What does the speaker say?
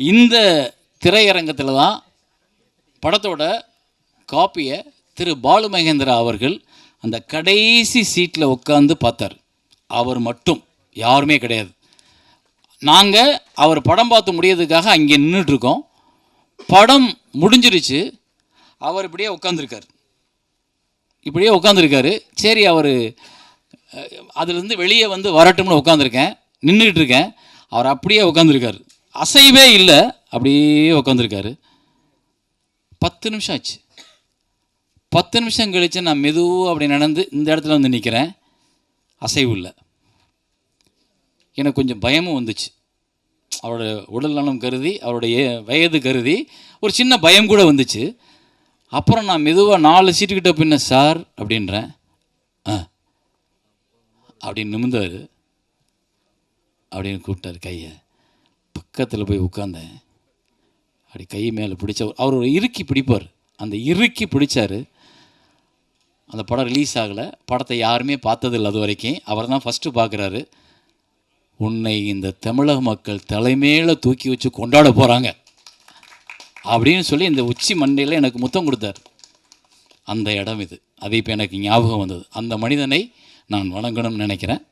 இந்த திரையரங்கத்தில் தான் படத்தோட காப்பியை திரு பாலு மகேந்திரா அவர்கள் அந்த கடைசி சீட்டில் உட்காந்து பார்த்தார். அவர் மட்டும் யாருமே கிடையாது. நாங்கள் அவர் படம் பார்த்து முடியறதுக்காக அங்கே நின்றுட்டுருக்கோம் படம் முடிஞ்சிருச்சு. அவர் இப்படியே உட்காந்துருக்கார் இப்படியே உட்காந்துருக்காரு சரி அவர் அதுலேருந்து வெளியே வந்து வரட்டும்னு உட்காந்துருக்கேன் நின்றுட்டு இருக்கேன் அவர் அப்படியே உட்காந்துருக்காரு அசைவே இல்லை. அப்படியே உட்காந்துருக்காரு பத்து நிமிஷம் ஆச்சு. பத்து நிமிஷம் கழித்து நான் மெதுவாக அப்படி நடந்து இந்த இடத்துல வந்து நிற்கிறேன் அசைவு இல்லை. எனக்கு கொஞ்சம் பயமும் வந்துச்சு. அவரோட உடல் நலம் கருதி அவருடைய வயது கருதி ஒரு சின்ன பயம் கூட வந்துச்சு. அப்புறம் நான் மெதுவாக நாலு சீட்டுக்கிட்ட பின்ன சார் அப்படின்றேன். ஆ. அப்படின்னு நிமிந்தார் அப்படின்னு கூப்பிட்டாரு கையை. பக்கத்தில் போய் உட்காந்தேன் அப்படி கை மேலே பிடிச்ச அவர் ஒரு இறுக்கி பிடிப்பார். அந்த இறுக்கி பிடிச்சாரு. அந்த படம் ரிலீஸ் ஆகலை. படத்தை யாருமே பார்த்ததில்ல அது வரைக்கும். அவர் தான் ஃபஸ்ட்டு பார்க்குறாரு உன்னை இந்த தமிழக மக்கள் தலைமையில தூக்கி வச்சு கொண்டாட போகிறாங்க அப்படின்னு சொல்லி இந்த உச்சி மண்டையில் எனக்கு முத்தம் கொடுத்தார். அந்த இடம் இது. அது இப்போ எனக்கு ஞாபகம் வந்தது. அந்த மனிதனை நான் வணங்கணும்னு நினைக்கிறேன்.